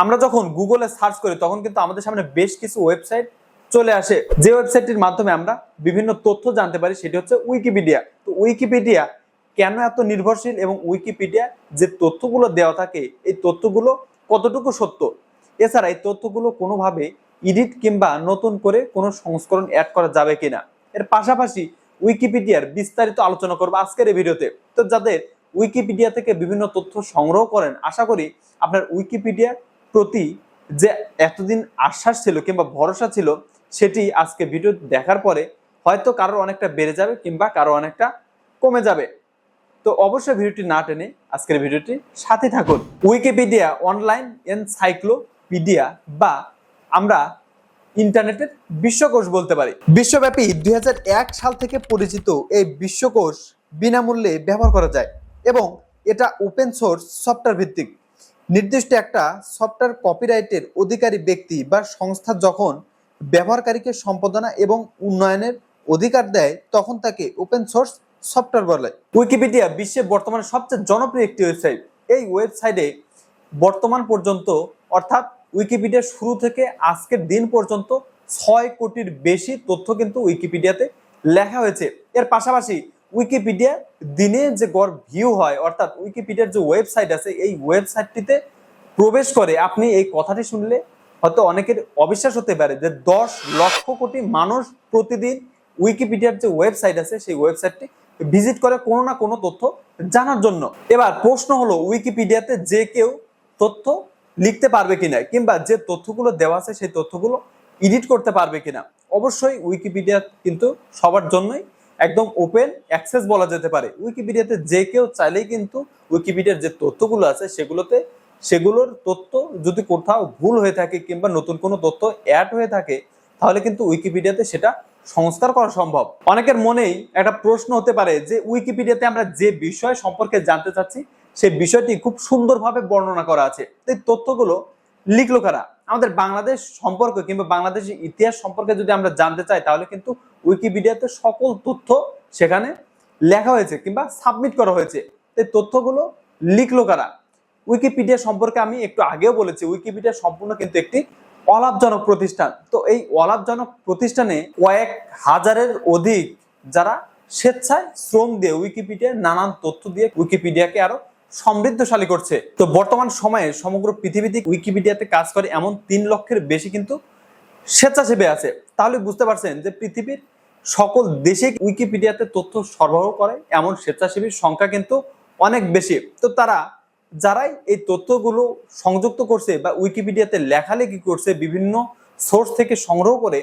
আমরা যখন গুগলে সার্চ করি, তখন কিন্তু আমাদের সামনে বেশ কিছু ওয়েবসাইট চলে আসে। যে ওয়েবসাইটটির মাধ্যমে আমরা বিভিন্ন তথ্য জানতে পারি, সেটি হচ্ছে উইকিপিডিয়া। তো উইকিপিডিয়া কেন এত নির্ভরশীল এবং উইকিপিডিয়া যে তথ্যগুলো দেওয়া থাকে, এই তথ্যগুলো কতটুকু সত্য? এছাড়া এই তথ্যগুলো কোনোভাবে এডিট কিংবা নতুন করে কোনো সংস্করণ অ্যাড করা যাবে কিনা? এর পাশাপাশি উইকিপিডিয়ার বিস্তারিত আলোচনা করব আজকের এই ভিডিওতে। তো যাদের উইকিপিডিয়া থেকে বিভিন্ন তথ্য সংগ্রহ করেন, আশা করি আপনার উইকিপিডিয়া প্রতি যে এতদিন আশ্বাস ছিল কিংবা ভরসা ছিল, সেটি আজকে ভিডিও দেখার পরে হয়তো কারোর অনেকটা বেড়ে যাবে কিংবা কারও অনেকটা কমে যাবে। তো অবশ্যই ভিডিওটি না টেনে আজকের ভিডিওটি সাথে থাকুন। উইকিপিডিয়া অনলাইন এনসাইক্লোপিডিয়া বা আমরা ইন্টারনেটের বিশ্বকোষ বলতে পারি। বিশ্বব্যাপী দু হাজার এক সাল থেকে পরিচিত এই বিশ্বকোষ বিনামূল্যে ব্যবহার করা যায় এবং এটা ওপেন সোর্স সফটওয়্যার ভিত্তিক। নির্দিষ্ট একটা সফটওয়্যার কপিরাইটের অধিকারী ব্যক্তি বা সংস্থা যখন ব্যবহারকারীকে সম্পাদনা এবং উন্নয়নের অধিকার দেয়, তখন তাকে ওপেন সোর্স সফটওয়্যার বলে। উইকিপিডিয়া বিশ্বের বর্তমানে সবচেয়ে জনপ্রিয় একটি ওয়েবসাইট এই ওয়েবসাইটে বর্তমান পর্যন্ত, অর্থাৎ উইকিপিডিয়া শুরু থেকে আজকের দিন পর্যন্ত ছয় কোটির বেশি তথ্য কিন্তু উইকিপিডিয়াতে লেখা হয়েছে। এর পাশাপাশি উইকিপিডিয়া দিনে যে গড় ভিউ হয়, অর্থাৎ উইকিপিডিয়ার যে ওয়েবসাইট আছে, এই ওয়েবসাইটটিতে প্রবেশ করে আপনি এই কথাটি শুনলে হয়তো অনেকের অবিশ্বাস হতে পারে যে দশ লক্ষ কোটি মানুষ প্রতিদিন উইকিপিডিয়ার যে ওয়েবসাইট আছে, সেই ওয়েবসাইটটি ভিজিট করে কোনো না কোনো তথ্য জানার জন্য। এবার প্রশ্ন হলো উইকিপিডিয়াতে যে কেউ তথ্য লিখতে পারবে কিনা, কিংবা যে তথ্যগুলো দেওয়া আছে, সেই তথ্যগুলো এডিট করতে পারবে কিনা? অবশ্যই উইকিপিডিয়া কিন্তু সবার জন্যই একদম ওপেন অ্যাক্সেস বলা যেতে পারে। উইকিপিডিয়াতে যে কেউ চাইলেই কিন্তু উইকিপিডিয়ার যে তথ্যগুলো আছে সেগুলোতে সেগুলোর তথ্য যদি কোথাও ভুল হয়ে থাকে কিংবা নতুন কোনো তথ্য অ্যাড হয়ে থাকে, তাহলে কিন্তু উইকিপিডিয়াতে সেটা সংস্কার করা সম্ভব। অনেকের মনেই একটা প্রশ্ন হতে পারে যে উইকিপিডিয়াতে আমরা যে বিষয় সম্পর্কে জানতে চাচ্ছি, সেই বিষয়টি খুব সুন্দরভাবে বর্ণনা করা আছে। এই তথ্যগুলো লিখলো কারা? আমাদের বাংলাদেশ সম্পর্কে কিংবা বাংলাদেশের ইতিহাস সম্পর্কে যদি আমরা জানতে চাই, তাহলে কিন্তু উইকিপিডিয়াতে সকল তথ্য সেখানে লেখা হয়েছে কিংবা সাবমিট করা হয়েছে। এই তথ্যগুলো লিখলো কারা? উইকিপিডিয়া সম্পর্কে আমি একটু আগেও বলেছি উইকিপিডিয়া সম্পূর্ণ কিন্তু একটি অলাভজনক প্রতিষ্ঠান। তো এই অলাভজনক প্রতিষ্ঠানে কয়েক হাজারের অধিক যারা স্বেচ্ছায় শ্রম দিয়ে উইকিপিডিয়া নানান তথ্য দিয়ে উইকিপিডিয়াকে আরও সমৃদ্ধশালী করছে। তো বর্তমান সময়ে সমগ্র পৃথিবীতে উইকিপিডিয়াতে কাজ করে এমন তিন লক্ষের বেশি কিন্তু স্বেচ্ছাসেবী আছে। তাহলে বুঝতে পারছেন যে পৃথিবীর সকল দেশে উইকিপিডিয়াতে তথ্য সরবরাহ করে এমন স্বেচ্ছাসেবীর সংখ্যা কিন্তু অনেক বেশি। তো তারা, যারাই এই তথ্যগুলো সংযুক্ত করছে বা উইকিপিডিয়াতে লেখালেখি করছে বিভিন্ন সোর্স থেকে সংগ্রহ করে,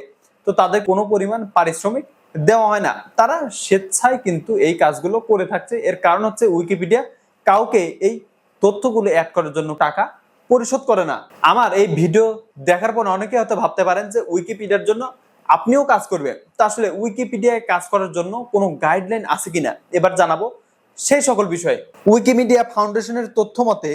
তো তাদের কোনো পরিমাণ পারিশ্রমিক দেওয়া হয় না। তারা স্বেচ্ছায় কিন্তু এই কাজগুলো করে থাকছে। এর কারণ হচ্ছে উইকিপিডিয়া কাউকে এই তথ্যগুলো অ্যাড করার জন্য টাকা পরিশোধ করে না। আমার এই ভিডিও দেখার পর অনেকে হয়তো ভাবতে পারেন যে উইকিপিডিয়ার জন্য আপনিও কাজ করবেন। তা আসলে উইকিপিডিয়ায় কাজ করার জন্য কোনো গাইডলাইন আছে কিনা? এবার জানাব সেই সকল বিষয়ে। উইকিমিডিয়া ফাউন্ডেশনের তথ্য মতে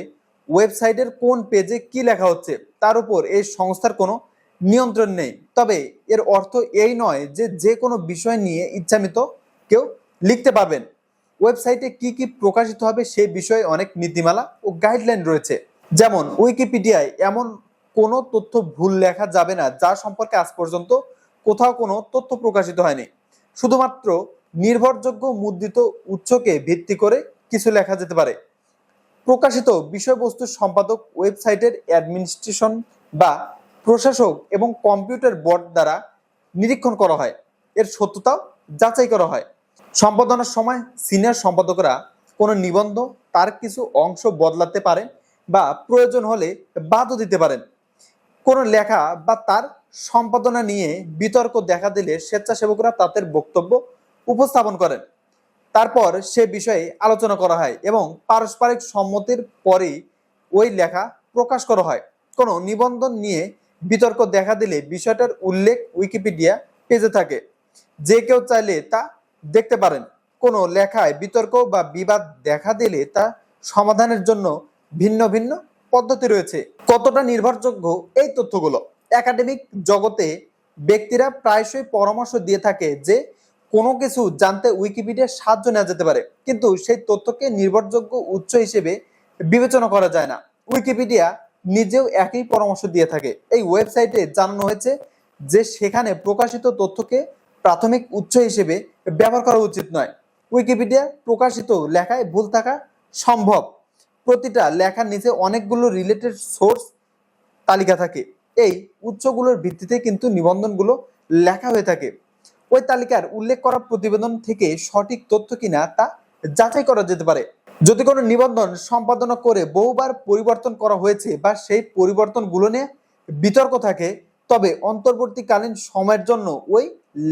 ওয়েবসাইটের কোন পেজে কি লেখা হচ্ছে তার উপর এই সংস্থার কোনো নিয়ন্ত্রণ নেই। তবে এর অর্থ এই নয় যে যে কোনো বিষয় নিয়ে ইচ্ছামিত কেউ লিখতে পারবেন। ওয়েবসাইটে কি কি প্রকাশিত হবে সেই বিষয়ে অনেক নীতিমালা ও গাইডলাইন রয়েছে। যেমন, উইকিপিডিয়ায় এমন কোনো তথ্য ভুল লেখা যাবে না, যা সম্পর্কে আজ পর্যন্ত কোথাও কোনো তথ্য প্রকাশিত হয়নি। শুধুমাত্র নির্ভরযোগ্য মুদ্রিত উৎসকে ভিত্তি করে কিছু লেখা যেতে পারে। প্রকাশিত বিষয়বস্তু সম্পাদক ওয়েবসাইটের অ্যাডমিনিস্ট্রেশন বা প্রশাসক এবং কম্পিউটার বোর্ড দ্বারা নিরীক্ষণ করা হয়। এর সত্যতাও যাচাই করা হয়। সম্পাদনার সময় সিনিয়র সম্পাদকরা কোনো নিবন্ধ, তার কিছু অংশ বদলাতে পারেন বা প্রয়োজন হলে বাদও দিতে পারেন। কোনো লেখা বা তার সম্পাদনা নিয়ে বিতর্ক দেখা দিলে স্বেচ্ছাসেবকরা তাদের বক্তব্য উপস্থাপন করেন। তারপর সে বিষয়ে আলোচনা করা হয় এবং পারস্পরিক সম্মতির পরেই ওই লেখা প্রকাশ করা হয়। কোনো নিবন্ধন নিয়ে বিতর্ক দেখা দিলে বিষয়টার উল্লেখ উইকিপিডিয়া পেজে থাকে। যে কেউ চাইলে তা দেখতে পারেন। কোনো লেখায় বিতর্ক বা বিবাদ দেখা দিলে তা সমাধানের জন্য ভিন্ন ভিন্ন পদ্ধতি রয়েছে। কতটা নির্ভরযোগ্য এই তথ্যগুলো? একাডেমিক জগতে ব্যক্তিরা প্রায়শই পরামর্শ দিয়ে থাকে যে, কোনো কিছু জানতে উইকিপিডিয়ার সাহায্য নেওয়া যেতে পারে। কিন্তু সেই তথ্যকে নির্ভরযোগ্য উৎস হিসেবে বিবেচনা করা যায় না। উইকিপিডিয়া নিজেও একই পরামর্শ দিয়ে থাকে। এই ওয়েবসাইটে জানানো হয়েছে যে, সেখানে প্রকাশিত তথ্যকে প্রাথমিক উৎস হিসেবে ব্যবহার করা উচিত নয়। উইকিপিডিয়া প্রকাশিত লেখায় ভুল থাকা সম্ভব। প্রতিটা লেখার নিচে অনেকগুলো রিলেটেড সোর্স তালিকা থাকে। এই উৎসগুলোর ভিত্তিতে কিন্তু নিবন্ধনগুলো লেখা হয়ে থাকে। ওই তালিকার উল্লেখ করা প্রতিবেদন থেকে সঠিক তথ্য কিনা তা যাচাই করা যেতে পারে। যদি কোনো নিবন্ধন সম্পাদনা করে বহুবার পরিবর্তন করা হয়েছে বা সেই পরিবর্তনগুলো নিয়ে বিতর্ক থাকে, তবে অন্তর্বর্তীকালীন সময়ের জন্য ওই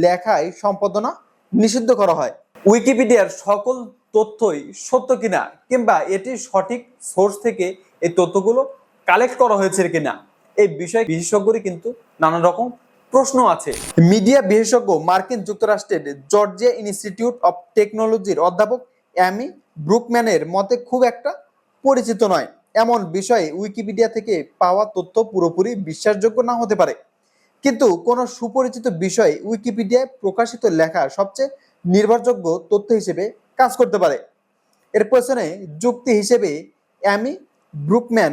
লেখায় সম্পাদনা নিষিদ্ধ করা হয়। উইকিপিডিয়ার সকল তথ্যই সত্য কিনা কিংবা এটি সঠিক সোর্স থেকে এই তথ্যগুলো কালেক্ট করা হয়েছে কিনা, এই বিষয়ে বিশেষজ্ঞরই কিন্তু নানা রকম প্রশ্ন আছে। মিডিয়া বিশেষজ্ঞ মার্কিন যুক্তরাষ্ট্রের জর্জিয়া ইনস্টিটিউট অফ টেকনোলজির অধ্যাপক অ্যামি ব্রুকম্যানের মতে খুব একটা পরিচিত নয়। এমন বিষয়ে উইকিপিডিয়া থেকে পাওয়া তথ্য পুরোপুরি বিশ্বাসযোগ্য না হতে পারে। কিন্তু কোনো সুপরিচিত বিষয়ে উইকিপিডিয়ায় প্রকাশিত লেখা সবচেয়ে নির্ভরযোগ্য তথ্য হিসেবে কাজ করতে পারে। এর পেছনে যুক্তি হিসেবে অ্যামি ব্রুকম্যান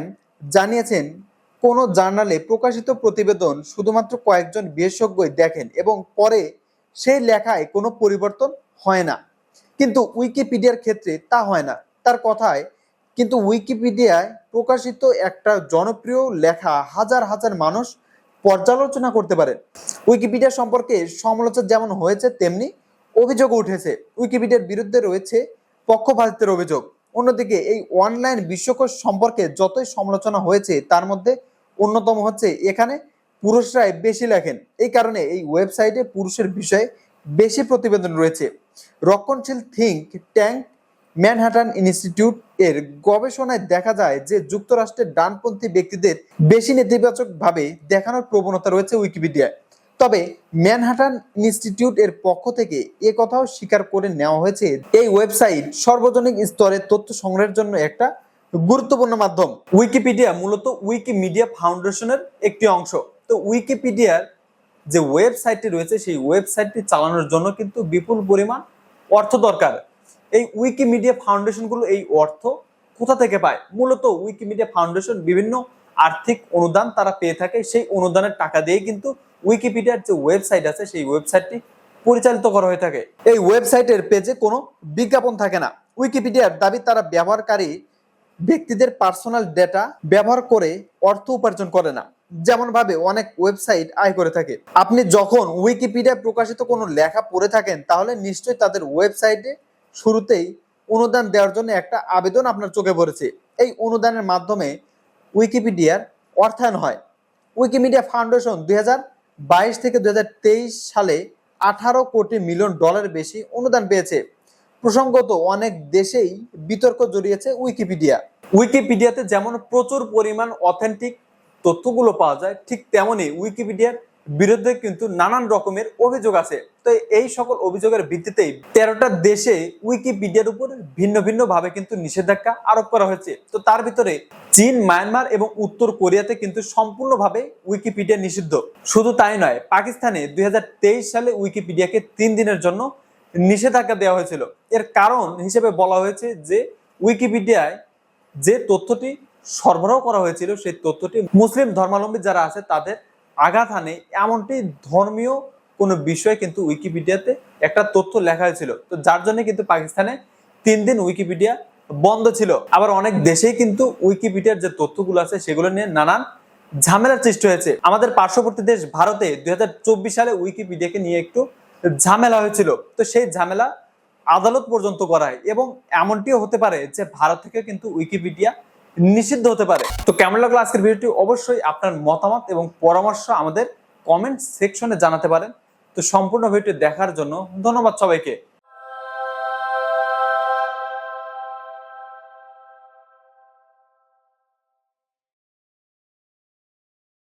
জানিয়েছেন, কোনো জার্নালে প্রকাশিত প্রতিবেদন শুধুমাত্র কয়েকজন বিশেষজ্ঞই দেখেন এবং পরে সেই লেখায় কোনো পরিবর্তন হয় না। কিন্তু উইকিপিডিয়ার ক্ষেত্রে তা হয় না। তার কথায়, কিন্তু উইকিপিডিয়ায় প্রকাশিত একটা জনপ্রিয় লেখা হাজার হাজার মানুষ পর্যালোচনা করতে পারেন উইকিপিডিয়া সম্পর্কে সমালোচনা যেমন হয়েছে, তেমনি অভিযোগ উঠেছে। উইকিপিডিয়ার বিরুদ্ধে রয়েছে পক্ষপাতিত্বের অভিযোগ। অন্যদিকে এই অনলাইন বিশ্বকোষ সম্পর্কে যতই সমালোচনা হয়েছে, তার মধ্যে অন্যতম হচ্ছে এখানে পুরুষরাই বেশি লেখেন। এই কারণে এই ওয়েবসাইটে পুরুষের বিষয়ে বেশি প্রতিবেদন রয়েছে। রক্ষণশীল থিঙ্ক ট্যাঙ্ক ম্যানহাটান ইনস্টিটিউট এর গবেষণায় দেখা যায় যে যুক্তরাষ্ট্রের ডানপন্থী ব্যক্তিদের বেশি নেতিবাচকভাবে দেখানোর প্রবণতা রয়েছে উইকিপিডিয়ায়। তবে ম্যানহাটান ইনস্টিটিউট এর পক্ষ থেকে এ কথাও স্বীকার করে নেওয়া হয়েছে, এই ওয়েবসাইট সর্বজনিক স্তরে তথ্য সংগ্রহের জন্য একটা গুরুত্বপূর্ণ মাধ্যম। উইকিপিডিয়া মূলত উইকিমিডিয়া ফাউন্ডেশনের একটি অংশ। তো উইকিপিডিয়ার যে ওয়েবসাইটটি রয়েছে, সেই ওয়েবসাইটটি চালানোর জন্য কিন্তু বিপুল পরিমাণ অর্থ দরকার। এই উইকিমিডিয়া ফাউন্ডেশনগুলো এই অর্থ কোথা থেকে পায়? মূলত উইকিমিডিয়া ফাউন্ডেশন বিভিন্ন আর্থিক অনুদান তারা পেয়ে থাকে। সেই অনুদানের টাকা দিয়ে কিন্তু উইকিপিডিয়ার যে ওয়েবসাইট আছে, সেই ওয়েবসাইটটি পরিচালিত করা হয়ে থাকে। এই ওয়েবসাইটের পেজে কোনো বিজ্ঞাপন থাকে না। উইকিপিডিয়ার দাবি, তারা ব্যবহারকারী ব্যক্তিদের পার্সোনাল ডেটা ব্যবহার করে অর্থ উপার্জন করে না। যেমন ভাবে অনেক ওয়েবসাইট আয় করে থাকে। আপনি যখন উইকিপিডিয়ায় প্রকাশিত কোনো লেখা পড়ে থাকেন, তাহলে নিশ্চয়ই তাদের ওয়েবসাইটে শুরুতেই অনুদান দেওয়ার জন্য একটা আবেদন আপনার চোখে পড়েছে। এই অনুদানের মাধ্যমে উইকিপিডিয়ার অর্থায়ন হয়। উইকিমিডিয়া ফাউন্ডেশন দুই বাইশ থেকে দু হাজার তেইশ সালে আঠারো কোটি মিলিয়ন ডলার বেশি অনুদান পেয়েছে। প্রসঙ্গত, অনেক দেশেই বিতর্ক জড়িয়েছে উইকিপিডিয়া। উইকিপিডিয়াতে যেমন প্রচুর পরিমাণ অথেন্টিক তথ্যগুলো পাওয়া যায়, ঠিক তেমনই উইকিপিডিয়ার বিরুদ্ধে কিন্তু নানান রকমের অভিযোগ আছে। তো এই সকল অভিযোগের ভিত্তিতেই তেরোটা দেশে উইকিপিডিয়ার উপর ভিন্ন ভিন্ন ভাবে কিন্তু নিষেধাজ্ঞা আরোপ করা হয়েছে। তো তার ভিতরে চীন, মায়ানমার এবং উত্তর কোরিয়াতে কিন্তু সম্পূর্ণভাবে উইকিপিডিয়া নিষিদ্ধ। শুধু তাই নয়, পাকিস্তানে দুই হাজার তেইশ সালে উইকিপিডিয়াকে তিন দিনের জন্য নিষেধাজ্ঞা দেওয়া হয়েছিল। এর কারণ হিসেবে বলা হয়েছে যে উইকিপিডিয়ায় যে তথ্যটি সরবরাহ করা হয়েছিল, সেই তথ্যটি মুসলিম ধর্মাবলম্বী যারা আছে তাদের আঘাত হানে, এমনটি ধর্মীয় কোনো বিষয়ে কিন্তু উইকিপিডিয়াতে একটা তথ্য লেখা হয়েছিল। তো যার জন্য কিন্তু পাকিস্তানে তিন দিন উইকিপিডিয়া বন্ধ ছিল। আবার অনেক দেশেই কিন্তু উইকিপিডিয়ার যে তথ্যগুলো আছে, সেগুলো নিয়ে নানান ঝামেলার সৃষ্টি হয়েছে। আমাদের পার্শ্ববর্তী দেশ ভারতে দুই হাজার চব্বিশ সালে উইকিপিডিয়াকে নিয়ে একটু ঝামেলা হয়েছিল। তো সেই ঝামেলা আদালত পর্যন্ত করায় এবং এমনটিও হতে পারে যে ভারত থেকে কিন্তু উইকিপিডিয়া নিষিদ্ধ হতে পারে। তো কেমন লাগল আজকের ভিডিওটি? অবশ্যই আপনার মতামত এবং পরামর্শ আমাদের কমেন্ট সেকশনে জানাতে পারেন। তো সম্পূর্ণ ভিডিওটি দেখার জন্য ধন্যবাদ সবাইকে।